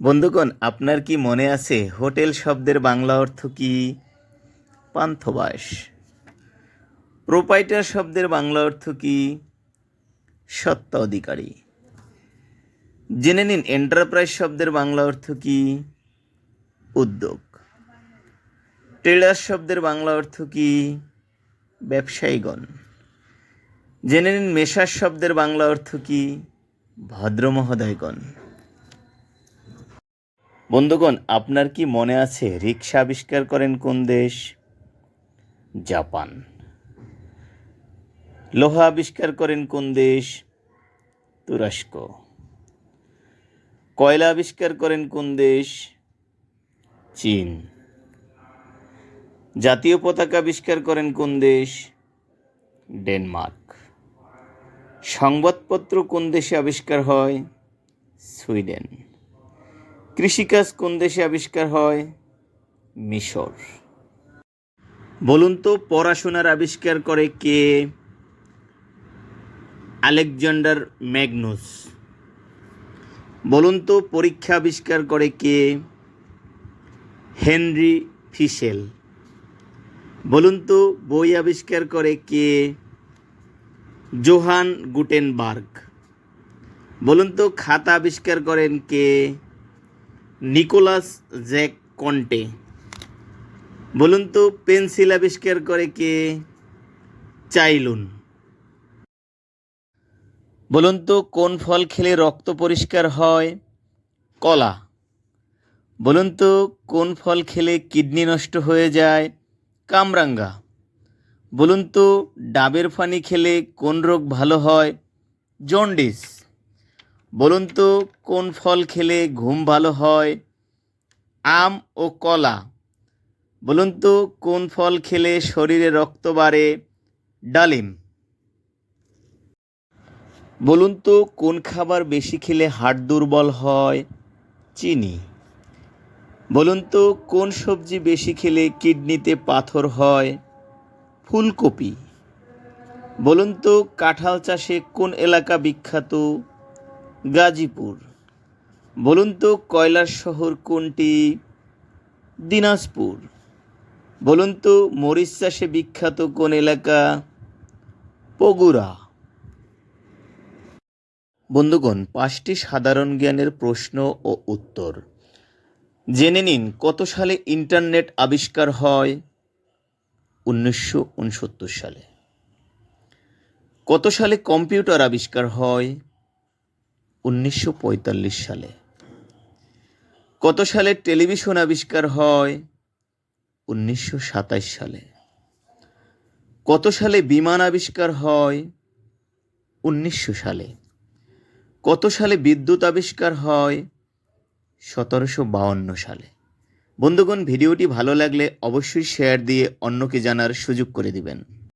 বন্ধুগণ, আপনার কি মনে আছে হোটেল শব্দের বাংলা অর্থ কি? পান্থবাস। প্রোপাইটার শব্দের বাংলা অর্থ কি? সত্তা অধিকারী। জেনে নিন, এন্টারপ্রাইজ শব্দের বাংলা অর্থ কি? উদ্যোগ। ট্রেডার শব্দের বাংলা অর্থ কি? ব্যবসায়ীগণ। জেনে নিন মেশার শব্দের বাংলা অর্থ কি? ভদ্রমহোদয়গণ বন্ধুগণ, আপনার কি মনে আছে রিক্সা আবিষ্কার করেন কোন দেশ? জাপান। লোহা আবিষ্কার করেন কোন দেশ? তুরস্ক। কয়লা আবিষ্কার করেন কোন দেশ? চীন। জাতীয় পতাকা আবিষ্কার করেন কোন দেশ? ডেনমার্ক। সংবাদপত্র কোন দেশে আবিষ্কার হয়? সুইডেন। কৃষিকাজ কোন দেশে আবিষ্কার হয়? মিশর। বলুন তো পড়াশোনার আবিষ্কার করে কে? Alexander Magnus. বলুন তো পরীক্ষা আবিষ্কার করে কে? হেনরি ফিশেল। বলুন তো বই আবিষ্কার করে কে? Johann Gutenberg. বলুন তো খাতা আবিষ্কার করেন কে? Nicolas Jack কন্টে। বলুন তো পেন্সিল আবিষ্কার করে কে? চাইলুন। বলুন তো কোন ফল খেলে রক্ত পরিষ্কার হয়? কলা। বলুন তো কোন ফল খেলে কিডনি নষ্ট হয়ে যায়? কামরাঙ্গা। বলুন তো ডাবের পানি খেলে কোন রোগ ভালো হয়? জন্ডিস। বলুন তো, কোন ফল খেলে ঘুম ভালো হয়? আম ও কলা। বলুন তো, কোন ফল খেলে শরীরে রক্ত বাড়ে? ডালিম। বলুন তো, কোন খাবার বেশি খেলে হাড় দুর্বল হয়? চিনি। বলুন তো, কোন সবজি বেশি খেলে কিডনিতে পাথর হয়? ফুলকপি। বলুন তো, কাঁঠাল চাষে কোন এলাকা বিখ্যাত? গাজীপুর। বলুন তো কয়লার শহর কোনটি? দিনাজপুর। বলুন তো মরিচ চাষে বিখ্যাত কোন এলাকা? বগুড়া। বন্ধুগণ, পাঁচটি সাধারণ জ্ঞানের প্রশ্ন ও উত্তর। জেনে নিন, কত সালে ইন্টারনেট আবিষ্কার হয়? উনিশশো উনসত্তর সালে। কত সালে কম্পিউটার আবিষ্কার হয়? উনিশশো পঁয়তাল্লিশ সালে। কত সালে টেলিভিশন আবিষ্কার হয়? উনিশশো সাতাশ সালে। কত সালে বিমান আবিষ্কার হয়? উনিশশো সালে। কত সালে বিদ্যুৎ আবিষ্কার হয়? সতেরোশো বাউন্ন সালে। বন্ধুগণ, ভিডিওটি ভালো লাগলে অবশ্যই শেয়ার দিয়ে অন্যকে জানার সুযোগ করে দিবেন।